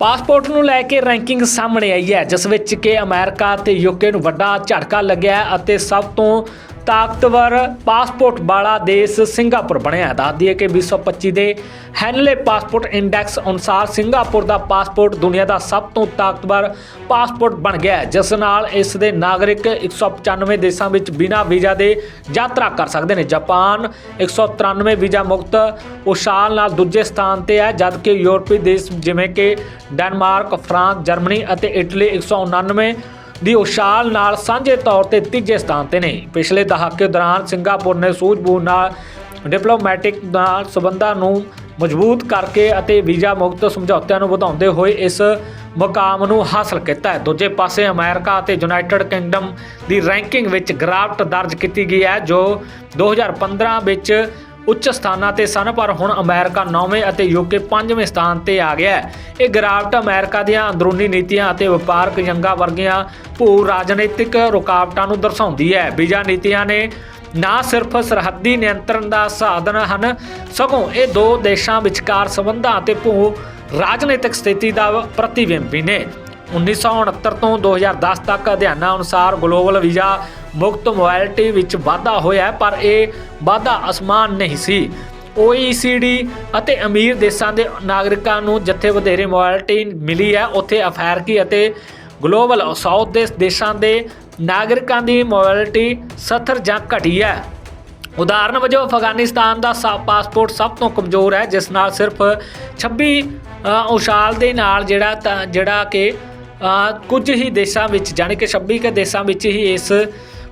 Passport ਨੂੰ ਲੈ ਕੇ ranking ਸਾਹਮਣੇ ਆਈ ਹੈ, ਜਿਸ ਵਿੱਚ ਕਿ ਅਮਰੀਕਾ ਤੇ ਯੂਕੇ ਨੂੰ ਵੱਡਾ ਝਟਕਾ ਲੱਗਿਆ ਅਤੇ ਸਭ ਤੋਂ ਤਾਕਤਵਰ ਪਾਸਪੋਰਟ ਵਾਲਾ ਦੇਸ਼ ਸਿੰਗਾਪੁਰ ਬਣਿਆ ਦੱਸਦੀ ਹੈ ਕਿ 2025 ਦੇ ਹੈਨਲੇ ਪਾਸਪੋਰਟ ਇੰਡੈਕਸ ਅਨੁਸਾਰ ਸਿੰਗਾਪੁਰ ਦਾ ਪਾਸਪੋਰਟ ਦੁਨੀਆ ਦਾ ਸਭ ਤੋਂ ਤਾਕਤਵਰ ਪਾਸਪੋਰਟ ਬਣ ਗਿਆ ਜਿਸ ਨਾਲ ਇਸ ਦੇ ਨਾਗਰਿਕ 195 ਦੇਸ਼ਾਂ ਵਿੱਚ ਬਿਨਾਂ ਵੀਜ਼ਾ ਦੇ ਯਾਤਰਾ ਕਰ ਸਕਦੇ ਨੇ। ਜਾਪਾਨ 193 ਵੀਜ਼ਾ ਮੁਕਤ ਉਸ਼ਾਲ ਨਾਲ ਦੂਜੇ ਸਥਾਨ ਤੇ ਹੈ, ਜਦਕਿ ਯੂਰਪੀ ਦੇਸ਼ ਜਿਵੇਂ ਕਿ ਡੈਨਮਾਰਕ, ਫਰਾਂਸ, ਜਰਮਨੀ ਅਤੇ ਇਟਲੀ 199 ਦੀ ਉਸ਼ਾਲ ਨਾਲ ਸਾਂਝੇ ਤੌਰ ਤੇ ਤੀਜੇ ਸਥਾਨ ਤੇ ਨੇ। ਪਿਛਲੇ ਦਹਾਕੇ ਦੌਰਾਨ ਸਿੰਗਾਪੁਰ ਨੇ ਸੂਝ-ਬੂਝ ਨਾਲ ਡਿਪਲੋਮੈਟਿਕ ਨਾਲ ਸਬੰਧਾਂ ਨੂੰ ਮਜ਼ਬੂਤ ਕਰਕੇ ਅਤੇ ਵੀਜ਼ਾ ਮੁਕਤ ਸਮਝੌਤਿਆਂ ਨੂੰ ਵਧਾਉਂਦੇ ਹੋਏ ਇਸ ਮੁਕਾਮ ਨੂੰ ਹਾਸਲ ਕੀਤਾ ਹੈ। ਦੂਜੇ ਪਾਸੇ ਅਮਰੀਕਾ ਅਤੇ ਯੂਨਾਈਟਿਡ ਕਿੰਗਡਮ ਦੀ ਰੈਂਕਿੰਗ ਵਿੱਚ ਗਿਰਾਵਟ ਦਰਜ ਕੀਤੀ ਗਈ ਹੈ, ਜੋ 2015 ਵਿੱਚ ਉੱਚ ਸਥਾਨਾਂ ਤੇ ਸਨ, ਪਰ ਹੁਣ ਅਮਰੀਕਾ 9ਵੇਂ ਅਤੇ ਯੂਕੇ 5ਵੇਂ ਸਥਾਨ ਤੇ ਆ ਗਿਆ ਹੈ। ਇਹ ਗਿਰਾਵਟ ਅਮਰੀਕਾ ਦੀਆਂ ਅੰਦਰੂਨੀ ਨੀਤੀਆਂ ਅਤੇ ਵਪਾਰਕ ਜੰਗਾਂ ਵਰਗੀਆਂ ਭੂ ਰਾਜਨੀਤਿਕ ਰੁਕਾਵਟਾਂ ਨੂੰ ਦਰਸਾਉਂਦੀ ਹੈ। ਵੀਜ਼ਾ ਨੀਤੀਆਂ ਨੇ ਨਾ ਸਿਰਫ ਸਰਹੱਦੀ ਨਿਯੰਤਰਣ ਦਾ ਸਾਧਨ ਹਨ, ਸਗੋਂ ਇਹ ਦੋ ਦੇਸ਼ਾਂ ਵਿਚਕਾਰ ਸਬੰਧਾਂ ਅਤੇ ਭੂ ਰਾਜਨੀਤਿਕ ਸਥਿਤੀ ਦਾ ਪ੍ਰਤੀਬਿੰਬ ਵੀ ਨੇ। 1969 ਤੋਂ 2010 ਤੱਕ ਅਧਿਐਨਾਂ ਅਨੁਸਾਰ ਗਲੋਬਲ ਵੀਜ਼ਾ ਮੁਕਤ ਮੋਬਿਲਿਟੀ ਵਿੱਚ ਵਾਧਾ ਹੋਇਆ ਪਰ ਇਹ ਵਾਧਾ ਅਸਮਾਨ ਨਹੀਂ ਸੀ। OECD ਅਤੇ ਅਮੀਰ ਦੇਸ਼ਾਂ ਦੇ ਨਾਗਰਿਕਾਂ ਨੂੰ ਜਿੱਥੇ ਵਧੇਰੇ ਮੋਬਿਲਿਟੀ ਮਿਲੀ ਹੈ ਉੱਥੇ ਅਫਰੀਕੀ ਅਤੇ ਗਲੋਬਲ ਸਾਊਥ ਦੇ ਦੇਸ਼ਾਂ ਦੇ ਨਾਗਰਿਕਾਂ ਦੀ ਮੋਬਿਲਿਟੀ ਸਥਰ ਜਾਂ ਘਟੀ ਹੈ। ਉਦਾਹਰਨ ਵਜੋਂ ਅਫਗਾਨਿਸਤਾਨ ਦਾ ਸਾ- ਪਾਸਪੋਰਟ ਸਭ ਤੋਂ ਕਮਜ਼ੋਰ ਹੈ ਜਿਸ ਨਾਲ ਸਿਰਫ 26 ਅ, ਉਸ਼ਾਲ ਦੇ ਨਾਲ ਜਿਹੜਾ ਤਾਂ- ਜਿਹੜਾ ਕਿ ਕੁਝ ਹੀ ਦੇਸ਼ਾਂ ਵਿੱਚ ਜਾਣੀ ਕਿ 26 ਕੇ ਦੇਸ਼ਾਂ ਵਿੱਚ ਹੀ ਇਸ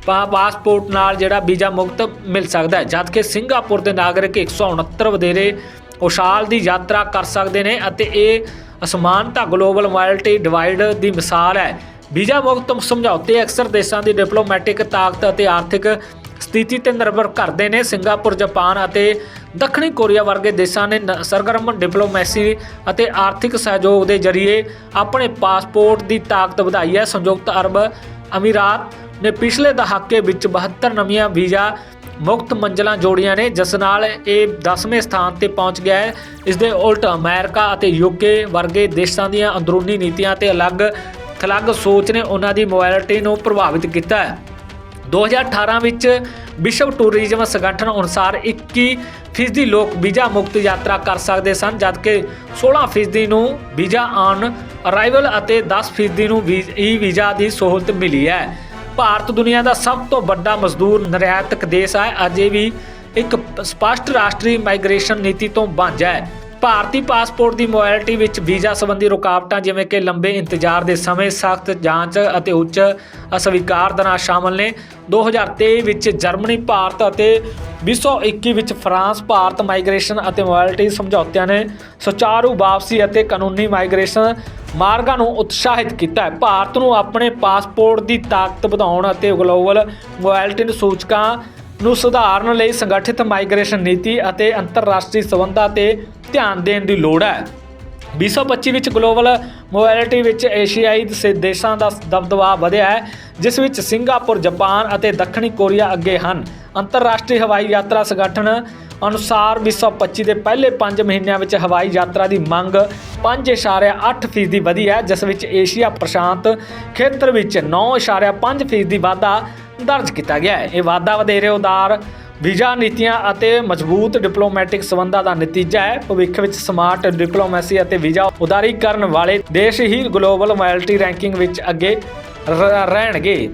ਪਾਸਪੋਰਟ ਨਾਲ ਜਿਹੜਾ ਵੀਜ਼ਾ ਮੁਕਤ ਮਿਲ ਸਕਦਾ ਹੈ। ਜਦਕਿ ਸਿੰਗਾਪੁਰ ਦੇ ਨਾਗਰਿਕ 169 ਵਧੇਰੇ ਉਸ਼ਾਲ ਦੀ ਯਾਤਰਾ ਕਰ ਸਕਦੇ ਨੇ ਅਤੇ ਇਹ ਅਸਮਾਨਤਾ ਗਲੋਬਲ ਮਾਇਲਟੀ ਡਿਵਾਈਡ ਦੀ ਮਿਸਾਲ ਹੈ। ਵੀਜ਼ਾ ਮੁਕਤ ਸਮਝੌਤੇ ਅਕਸਰ ਦੇਸ਼ਾਂ ਦੀ ਡਿਪਲੋਮੈਟਿਕ ਤਾਕਤ ਅਤੇ ਆਰਥਿਕ ਸਥਿਤੀ ਤੇ ਨਿਰਭਰ ਕਰਦੇ ਨੇ। ਸਿੰਗਾਪੁਰ, ਜਾਪਾਨ ਅਤੇ ਦੱਖਣੀ ਕੋਰੀਆ ਵਰਗੇ ਦੇਸ਼ਾਂ ਨੇ ਨ- ਸਰਗਰਮ ਡਿਪਲੋਮੈਸੀ ਅਤੇ ਆਰਥਿਕ ਸਹਿਯੋਗ ਦੇ ਜ਼ਰੀਏ ਆਪਣੇ ਪਾਸਪੋਰਟ ਦੀ ਤਾਕਤ ਵਧਾਈ ਹੈ। ਸੰਯੁਕਤ ਅਰਬ ਅਮੀਰਾਤ ਨੇ ਪਿਛਲੇ ਦਹਾਕੇ ਵਿੱਚ 72 ਨਵੀਆਂ ਵੀਜ਼ਾ ਮੁਕਤ ਮੰਜ਼ਲਾਂ ਜੋੜੀਆਂ ਨੇ, ਜਿਸ ਨਾਲ ਇਹ 10ਵੇਂ ਸਥਾਨ ਤੇ ਪਹੁੰਚ ਗਿਆ ਹੈ। ਇਸ ਦੇ ਉਲਟ ਅਮਰੀਕਾ ਅਤੇ ਯੂਕੇ ਵਰਗੇ ਦੇਸ਼ਾਂ ਦੀਆਂ ਅੰਦਰੂਨੀ ਨੀਤੀਆਂ ਤੇ ਅਲੱਗ ਥਲੱਗ ਸੋਚ ਨੇ ਉਹਨਾਂ ਦੀ ਮੋਬਿਲਿਟੀ ਨੂੰ ਪ੍ਰਭਾਵਿਤ ਕੀਤਾ ਹੈ। 2018 ਵਿੱਚ ਵਿਸ਼ਵ ਟੂਰਿਜ਼ਮ ਸੰਗਠਨ ਅਨੁਸਾਰ 21 ਫੀਸਦੀ ਲੋਕ ਵੀਜ਼ਾ ਮੁਕਤ ਯਾਤਰਾ ਕਰ ਸਕਦੇ ਸਨ, ਜਦਕਿ 16 ਫੀਸਦੀ ਨੂੰ ਵੀਜ਼ਾ ਆਨ ਅਰਾਈਵਲ ਅਤੇ 10 ਫੀਸਦੀ ਨੂੰ ਈ ਵੀਜ਼ਾ ਦੀ ਸਹੂਲਤ ਮਿਲੀ ਹੈ। ਭਾਰਤ ਦੁਨੀਆ ਦਾ ਸਭ ਤੋਂ ਵੱਡਾ ਮਜ਼ਦੂਰ ਨਿਰਯਾਤਕ ਦੇਸ਼ ਹੈ। ਅਜੇ ਵੀ ਇੱਕ ਸਪਸ਼ਟ ਰਾਸ਼ਟਰੀ ਮਾਈਗ੍ਰੇਸ਼ਨ ਨੀਤੀ ਤੋਂ ਵਾਂਝਾ ਹੈ। ਭਾਰਤੀ ਪਾਸਪੋਰਟ ਦੀ ਮੋਬਿਲਿਟੀ ਵਿੱਚ ਵੀਜ਼ਾ ਸੰਬੰਧੀ ਰੁਕਾਵਟਾਂ ਜਿਵੇਂ ਕਿ ਲੰਬੇ ਇੰਤਜ਼ਾਰ ਦੇ ਸਮੇਂ, ਸਖਤ ਜਾਂਚ ਅਤੇ ਉੱਚ ਅਸਵੀਕਾਰ ਦਰਾਂ ਸ਼ਾਮਲ ਨੇ। 2023 ਵਿੱਚ ਜਰਮਨੀ, ਭਾਰਤ ਅਤੇ 2021 ਵਿੱਚ ਫਰਾਂਸ, ਭਾਰਤ ਮਾਈਗ੍ਰੇਸ਼ਨ ਅਤੇ ਮੋਬਿਲਿਟੀ ਸਮਝੌਤਿਆਂ ਨੇ ਸੁਚਾਰੂ ਵਾਪਸੀ ਅਤੇ ਕਾਨੂੰਨੀ ਮਾਈਗ੍ਰੇਸ਼ਨ ਮਾਰਗਾਂ ਨੂੰ ਉਤਸ਼ਾਹਿਤ ਕੀਤਾ ਹੈ। ਭਾਰਤ ਨੂੰ ਆਪਣੇ ਪਾਸਪੋਰਟ ਦੀ ਤਾਕਤ ਵਧਾਉਣ ਅਤੇ ਗਲੋਬਲ ਮੋਬਿਲਿਟੀ ਸੂਚਕਾਂ ਨੂੰ ਸੁਧਾਰਨ ਲਈ ਸੰਗਠਿਤ ਮਾਈਗ੍ਰੇਸ਼ਨ ਨੀਤੀ ਅਤੇ ਅੰਤਰਰਾਸ਼ਟਰੀ ਸਬੰਧਾਂ ਤੇ ਧਿਆਨ ਦੇਣ ਦੀ ਲੋੜ ਹੈ। 2025 ਵਿੱਚ ਗਲੋਬਲ ਮੋਬਿਲਿਟੀ ਵਿੱਚ ਏਸ਼ੀਆਈ ਸੇ ਦੇਸ਼ਾਂ ਦਾ ਦਬਦਬਾ ਵਧਿਆ ਹੈ, ਜਿਸ ਵਿੱਚ ਸਿੰਗਾਪੁਰ, ਜਾਪਾਨ ਅਤੇ ਦੱਖਣੀ ਕੋਰੀਆ ਅੱਗੇ ਹਨ। ਅੰਤਰਰਾਸ਼ਟਰੀ ਹਵਾਈ ਯਾਤਰਾ ਸੰਗਠਨ ਅਨੁਸਾਰ 2025 ਦੇ ਪਹਿਲੇ 5 ਮਹੀਨਿਆਂ ਵਿੱਚ ਹਵਾਈ ਯਾਤਰਾ ਦੀ ਮੰਗ 5.8% ਫੀਸਦੀ ਵਧੀ ਹੈ, ਜਿਸ ਵਿੱਚ ਏਸ਼ੀਆ ਪ੍ਰਸ਼ਾਂਤ ਖੇਤਰ ਵਿੱਚ 9.5% ਫੀਸਦੀ ਵਾਧਾ ਦਰਜ ਕੀਤਾ ਗਿਆ ਹੈ। ਇਹ ਵਾਧਾ ਵਧੇਰੇ ਉਦਾਰ ਵੀਜ਼ਾ ਨੀਤੀਆਂ ਅਤੇ ਮਜ਼ਬੂਤ ਡਿਪਲੋਮੈਟਿਕ ਸਬੰਧਾਂ ਦਾ ਨਤੀਜਾ ਹੈ। ਭਵਿੱਖ ਵਿੱਚ ਸਮਾਰਟ ਡਿਪਲੋਮੈਸੀ ਅਤੇ ਵੀਜ਼ਾ ਉਦਾਰੀਕਰਨ ਵਾਲੇ ਦੇਸ਼ ਹੀ ਗਲੋਬਲ ਮਾਇਲਟੀ ਰੈਂਕਿੰਗ ਵਿੱਚ ਅੱਗੇ ਰ- ਰਹਿਣਗੇ।